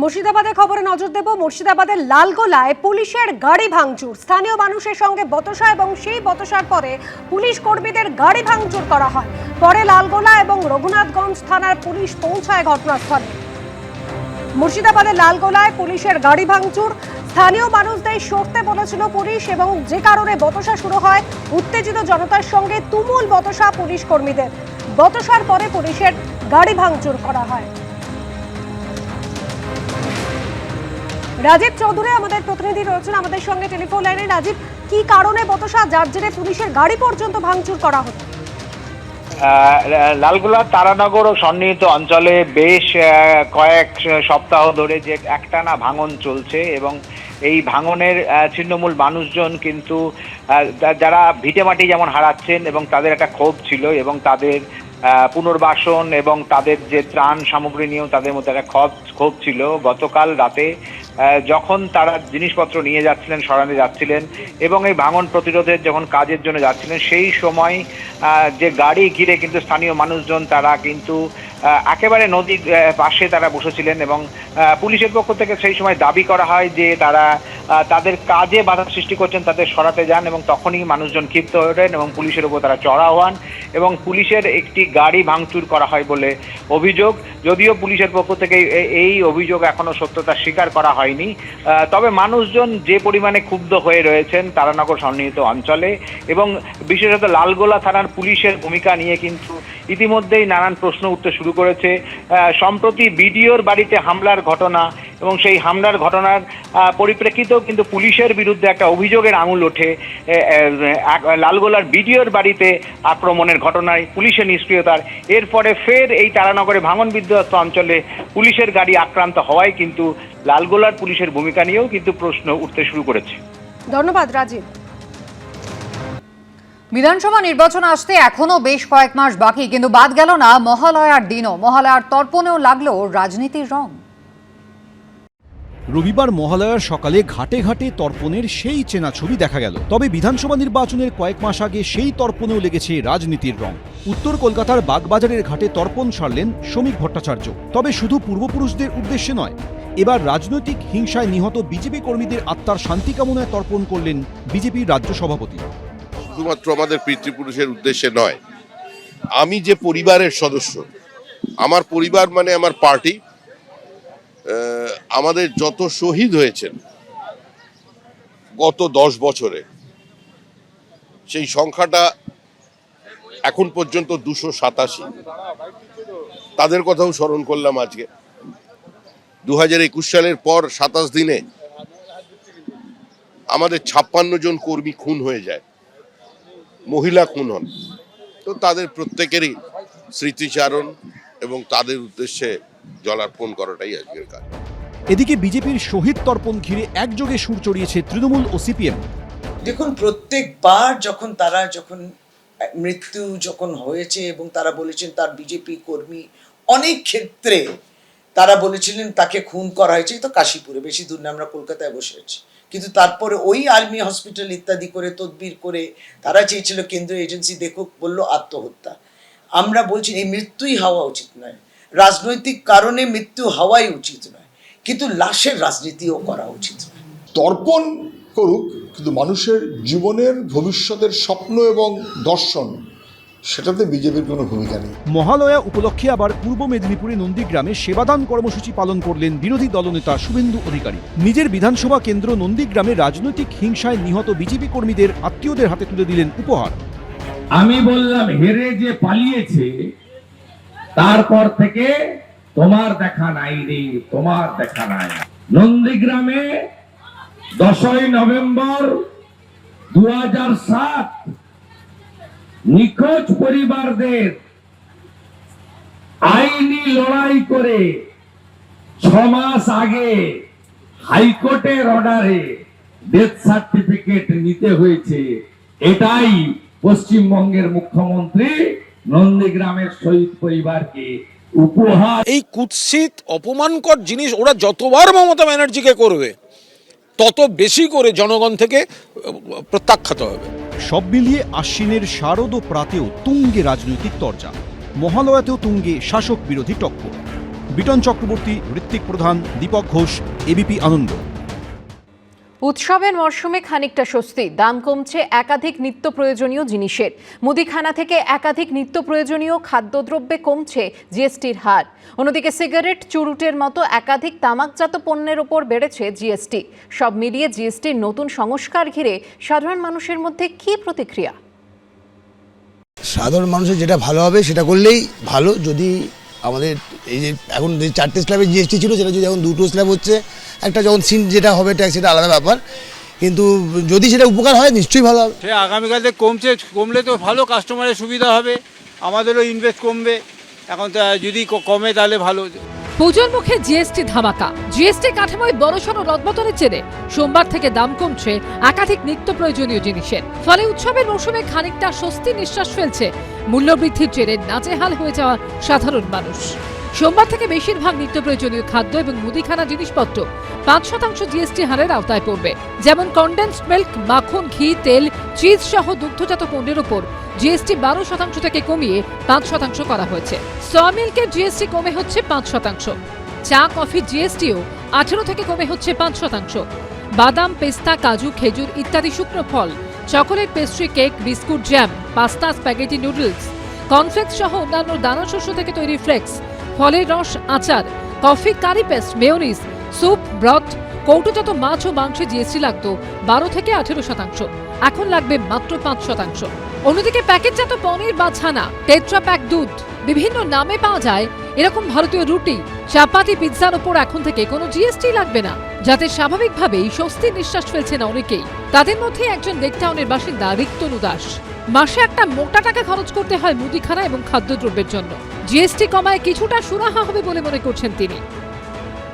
মুর্শিদাবাদের খবরে নজর দেব। মুর্শিদাবাদের লালগোলায় পুলিশের গাড়ি ভাঙচুর। স্থানীয় মানুষের সঙ্গে বতসা এবং সেই বতসার পরে পুলিশ কর্মীদের গাড়ি ভাঙচুর করা হয়। পরে লালগোলা এবং রঘুনাথগঞ্জ থানার পুলিশ পৌঁছায় ঘটনাস্থলে। মুর্শিদাবাদের লালগোলায় পুলিশের গাড়ি ভাঙচুর। স্থানীয় মানুষদের সরতে বলেছিল পুলিশ এবং যে কারণে বতসা শুরু হয়, উত্তেজিত জনতার সঙ্গে তুমুল বতসা পুলিশ কর্মীদের। বতসার পরে পুলিশের গাড়ি ভাঙচুর করা হয়। রাজীব চৌধুরী আমাদের প্রতিনিধি রয়েছেন আমাদের সঙ্গে টেলিফোন লাইনে। রাজীব কি কারণে বতসা যার জেরে পুলিশের গাড়ি পর্যন্ত ভাঙচুর করা আহ, লালগোলা তারানগর ও সন্নিহিত অঞ্চলে বেশ কয়েক সপ্তাহ ধরে যে একটানা ভাঙন চলছে এবং এই ভাঙনের ছিন্নমূল মানুষজন কিন্তু যারা ভিটেমাটি যেমন হারাচ্ছেন এবং তাদের একটা ক্ষোভ ছিল এবং তাদের পুনর্বাসন এবং তাদের যে ত্রাণ সামগ্রী নিয়েও তাদের মধ্যে একটা ক্ষোভ ক্ষোভ ছিল। গতকাল রাতে যখন তারা জিনিসপত্র নিয়ে যাচ্ছিলেন, সরাতে যাচ্ছিলেন এবং এই ভাঙন প্রতিরোধের যখন কাজের জন্য যাচ্ছিলেন, সেই সময় যে গাড়ি ঘিরে কিন্তু স্থানীয় মানুষজন তারা কিন্তু একেবারে নদীর পাশে তারা বসেছিলেন এবং পুলিশের পক্ষ থেকে সেই সময় দাবি করা হয় যে তারা তাদের কাজে বাধা সৃষ্টি করছেন, তাদের সরাতে যান এবং তখনই মানুষজন ক্ষিপ্ত হয়ে ওঠেন এবং পুলিশের উপর তারা চড়া হন এবং পুলিশের একটি গাড়ি ভাঙচুর করা হয় বলে অভিযোগ। যদিও পুলিশের পক্ষ থেকে এই অভিযোগ এখনও সত্যতা স্বীকার করা হয়নি। তবে মানুষজন যে পরিমাণে ক্ষুব্ধ হয়ে রয়েছেন তারানগর সন্নিহিত অঞ্চলে এবং বিশেষত লালগোলা থানার পুলিশের ভূমিকা নিয়ে কিন্তু ইতিমধ্যেই নানান প্রশ্ন উঠতে শুরু করেছে। সম্প্রতি বিডিওর বাড়িতে হামলার ঘটনা এবং সেই হামলার ঘটনার পরিপ্রেক্ষিতেও কিন্তু পুলিশের বিরুদ্ধে একটা অভিযোগের আঙুল ওঠে। লালগোলার বিডিওর বাড়িতে আক্রমণের ঘটনায় পুলিশের নিষ্ক্রিয়তার। এরপরে ফের এই তারানগরে ভাঙন বিধ্বস্ত অঞ্চলে পুলিশের গাড়ি আক্রান্ত হওয়ায় কিন্তু লালগোলার পুলিশের ভূমিকা নিয়েও কিন্তু প্রশ্ন উঠতে শুরু করেছে। ধন্যবাদ রাজীব। বিধানসভা নির্বাচন আসতে এখনও বেশ কয়েক মাস বাকি কিন্তু বাদ গেল না মহালয়ার দিনও। মহালয়ার তর্পণেও লাগল রাজনীতির রং। রবিবার মহালয়ার সকালে ঘাটে ঘাটে তর্পণের সেই চেনা ছবি দেখা গেল। তবে বিধানসভা নির্বাচনের কয়েক মাস আগে সেই তর্পণেও লেগেছে রাজনীতির রং। উত্তর কলকাতার বাগবাজারের ঘাটে তর্পণ সারলেন শ্রমিক ভট্টাচার্য। তবে শুধু পূর্বপুরুষদের উদ্দেশ্যে নয় এবার রাজনৈতিক হিংসায় নিহত বিজেপি কর্মীদের আত্মার শান্তি কামনায় তর্পণ করলেন বিজেপির রাজ্য সভাপতি। শুধুমাত্র আমাদের পিতৃপুরুষের উদ্দেশ্যে নয়, আমি যে পরিবারের সদস্য, আমার পরিবার মানে আমার পার্টি আমাদের যত শহীদ হয়েছেন, গত দশ বছরে, সেই সংখ্যাটা এখন পর্যন্ত দুশো সাতাশি। তাদের কথাও স্মরণ করলাম আজকে। দু হাজার একুশ সালের পর সাতাশ দিনে আমাদের ছাপ্পান্ন জন কর্মী খুন হয়ে যায়। মহিলা খুন হন। তো তাদের প্রত্যেকেরই স্মৃতিচারণ এবং তাদের উদ্দেশ্যে জলার্পণ করাটাই আজকের কাজ। এদিকে বিজেপির শহীদ তর্পণ ঘিরে একযোগে সুর চড়িয়েছে তৃণমূল ও সিপিএম। দেখুন প্রত্যেকবার যখন তারা যখন মৃত্যু যখন হয়েছে এবং তারা বলেছেন তার বিজেপি কর্মী অনেক ক্ষেত্রে তারা বলেছিলেন, তাকে খুন করা হয়েছে তো কাশীপুরে, বেশি দূর না, আমরা কলকাতায় বসে আছি। কিন্তু তারপরে ওই আর্মি হসপিটাল ইত্যাদি করে, তদবির করে, তারা চেয়েছিল কেন্দ্রীয় এজেন্সি দেখুক, বলল আত্মহত্যা। আমরা বলছি, এই মৃত্যুই হওয়া উচিত নয়। রাজনৈতিক কারণে মৃত্যু হওয়াই উচিত নয়। কিন্তু লাশের রাজনীতিও করা উচিত নয়। তর্পণ করুক, কিন্তু মানুষের জীবনের, ভবিষ্যতের স্বপ্ন এবং দর্শন সেটাতে বিজেপির কোনো ভূমিকা নেই। মহালয়া উপলক্ষে আবার পূর্ব মেদিনীপুরে নন্দীগ্রামে সেবাদান কর্মসূচি পালন করলেন বিরোধী দলনেতা শুভেন্দু অধিকারী। নিজের বিধানসভা কেন্দ্র নন্দীগ্রামে রাজনৈতিক হিংসায় নিহত বিজেপি কর্মীদের আত্মীয়দের হাতে তুলে দিলেন উপহার। আমি বললাম হেরে যে পালিয়েছে তারপর থেকে তোমার দেখা নাই রে তোমার দেখা নাই। নন্দীগ্রামে দশই নভেম্বর দু হাজার সাত নিখোঁজ পরিবারদের আইনি লড়াই করে ছ মাস আগে হাইকোর্টের অর্ডারে ডেথ সার্টিফিকেট নিতে হয়েছে। এটাই পশ্চিমবঙ্গের মুখ্যমন্ত্রী নন্দীগ্রামের শহীদ পরিবারকে উপহার এই কুৎসিত, অপমানকর জিনিস ওরা যতবার মমতা ব্যানার্জিকে করবে, তত বেশি করে জনগণ থেকে প্রত্যাখ্যাত হবে। সব মিলিয়ে আশ্বিনের শারদ ও প্রাতেও তুঙ্গে রাজনৈতিক তরজা। মহালয়াতেও তুঙ্গে শাসক বিরোধী টক্কর। বিটন চক্রবর্তী, ঋত্বিক প্রধান, দীপক ঘোষ এবিপি আনন্দ। উৎসবের মরশুমে খানিকটা স্বস্তি। দাম কমছে একাধিক নিত্য প্রয়োজনীয় জিনিসের। মুদিখানা থেকে একাধিক নিত্য প্রয়োজনীয় খাদ্যদ্রব্যে কমছে জিএসটির হার। অন্যদিকে সিগারেট, চুরুটের মতো একাধিক তামাকজাত পণ্যের ওপর বেড়েছে জিএসটি। সব মিলিয়ে জিএসটির নতুন সংস্কার ঘিরে সাধারণ মানুষের মধ্যে কী প্রতিক্রিয়া? সাধারণ মানুষের যেটা ভালো হবে সেটা করলেই ভালো। যদি আমাদের এই যে এখন যে চারটে স্ল্যাবের জিএসটি ছিল, সেটা যদি এখন দুটো স্ল্যাব হচ্ছে, একটা যখন সিন যেটা হবে ট্যাক্স সেটা আলাদা ব্যাপার। কিন্তু যদি সেটা উপকার হয়, নিশ্চয়ই ভালো হবে। সে থেকে কমছে, কমলে তো ভালো কাস্টমারের সুবিধা হবে। আমাদেরও ইনভেস্ট কমবে। এখন তা যদি কমে, তাহলে ভালো। পুজোর মুখে জিএসটি ধামাকা। জিএসটি কাঠামোয় বড়সড় রদবতনের জেরে সোমবার থেকে দাম কমছে একাধিক নিত্য প্রয়োজনীয় জিনিসের। ফলে উৎসবের মৌসুমে খানিকটা স্বস্তি নিঃশ্বাস ফেলছে। মূল্যবৃদ্ধির জেরে নাজেহাল হয়ে যাওয়া সাধারণ মানুষ। সোমবার থেকে বেশিরভাগ নিত্য প্রয়োজনীয় খাদ্য এবং মুদিখানা জিনিসপত্র পাঁচ শতাংশ জিএসটি হারের আওতায় পড়বে। যেমন কন্ডেন্সড মিল্ক মাখন, ঘি, তেল চিজ সহ দুগ্ধজাত পণ্যের উপর জিএসটি বারো শতাংশ থেকে কমিয়ে পাঁচ শতাংশ করা হয়েছে। সয়মিল্কের জিএসটি কমে হচ্ছে পাঁচ শতাংশ। চা, কফি জিএসটিও আঠেরো থেকে কমে হচ্ছে পাঁচ শতাংশ। বাদাম, পেস্তা, কাজু, খেজুর ইত্যাদি শুকনো ফল, chocolate pastry cake biscuit jam pasta spaghetti noodles cornflakes সহ অন্যান্য দানা শস্য থেকে তৈরি ফ্লেক্স ফলের রস, আচার, coffee, curry paste, mayonnaise, soup broth কৌটোজাত মাছ ও মাংসে জিএসটি লাগতো বারো থেকে আঠেরো শতাংশ। এখন লাগবে মাত্র পাঁচ শতাংশ। অন্যদিকে প্যাকেটজাত পনির বা ছানা, টেট্রা প্যাক দুধ, বিভিন্ন নামে পাওয়া যায়। এরকম ভারতীয় রুটি, চাপাতি, পিৎজার ওপর এখন থেকে কোনো জিএসটি লাগবে না, যাতে স্বাভাবিকভাবেই স্বস্তির নিঃশ্বাস ফেলছেন অনেকেই। তাদের মধ্যে একজন লেকটাউনের বাসিন্দা রিক্তনু দাস। মাসে একটা মোটা টাকা খরচ করতে হয় মুদিখানা এবং খাদ্যদ্রব্যের জন্য। জিএসটি কমায় কিছুটা সুরাহা হবে বলে মনে করছেন তিনি।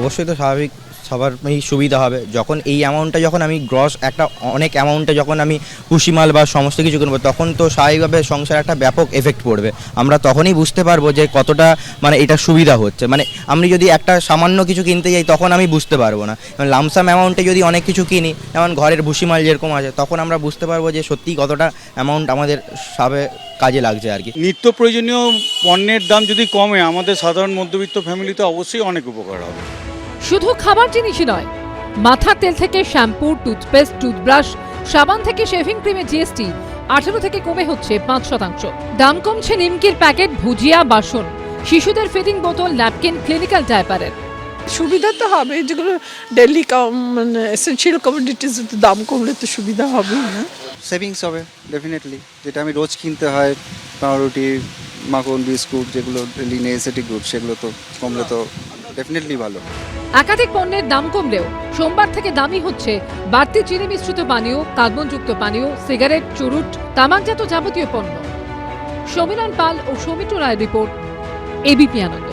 অবশ্যই তো স্বাভাবিক সবারই সুবিধা হবে। যখন এই অ্যামাউন্টটা যখন আমি গ্রস একটা অনেক অ্যামাউন্টে যখন আমি কুশিমাল বা সমস্ত কিছু কিনবো, তখন তো স্বাভাবিকভাবে সংসারে একটা ব্যাপক এফেক্ট পড়বে। আমরা তখনই বুঝতে পারব যে কতটা মানে এটা সুবিধা হচ্ছে। মানে আমি যদি একটা সামান্য কিছু কিনতে যাই, তখন আমি বুঝতে পারব না। লামসাম অ্যামাউন্টে যদি অনেক কিছু কিনি, যেমন ঘরের ভুসিমাল যেরকম আছে, তখন আমরা বুঝতে পারব যে সত্যিই কতটা অ্যামাউন্ট আমাদের সাবে কাজে লাগছে আর কি। নিত্য প্রয়োজনীয় পণ্যের দাম যদি কমে, আমাদের সাধারণ মধ্যবিত্ত ফ্যামিলিতে অবশ্যই অনেক উপকার হবে। শুধু খাবার জিনিসই নয় মাথার তেল থেকে শ্যাম্পু টুথপেস্ট টুথব্রাশ সাবান থেকে শেভিং ক্রিমের জিএসটি আঠেরো থেকে কমে হচ্ছে পাঁচ শতাংশ। দাম কমছে নিমকির প্যাকেট ভুজিয়া বাসন শিশুদের ফিডিং বোতল ন্যাপকিন ক্লিনিক্যাল ডায়পারের সুবিধা তো হবে যেগুলো ডেলি মানে এসেন্সিয়াল কমোডিটিস দাম কমলে তো সুবিধা হবে না। সেভিংস হবে ডেফিনেটলি যেটা আমি রোজ কিনতে হয় পাউরুটি মাখন বিস্কুট যেগুলো ডেলি নেসেটি গ্রুপ সেগুলো তো কমলে তো ডেফিনেটলি ভালো। একাধিক পণ্যের দাম কমলেও সোমবার থেকে দামি হচ্ছে। বাড়তি চিনি মিশ্রিত পানীয়, কার্বনযুক্ত পানীয়, সিগারেট, চুরুট, তামাকজাত যাবতীয় পণ্য। সমীরণ পাল ও সৌমিত্র রায় রিপোর্ট এবিপি আনন্দ।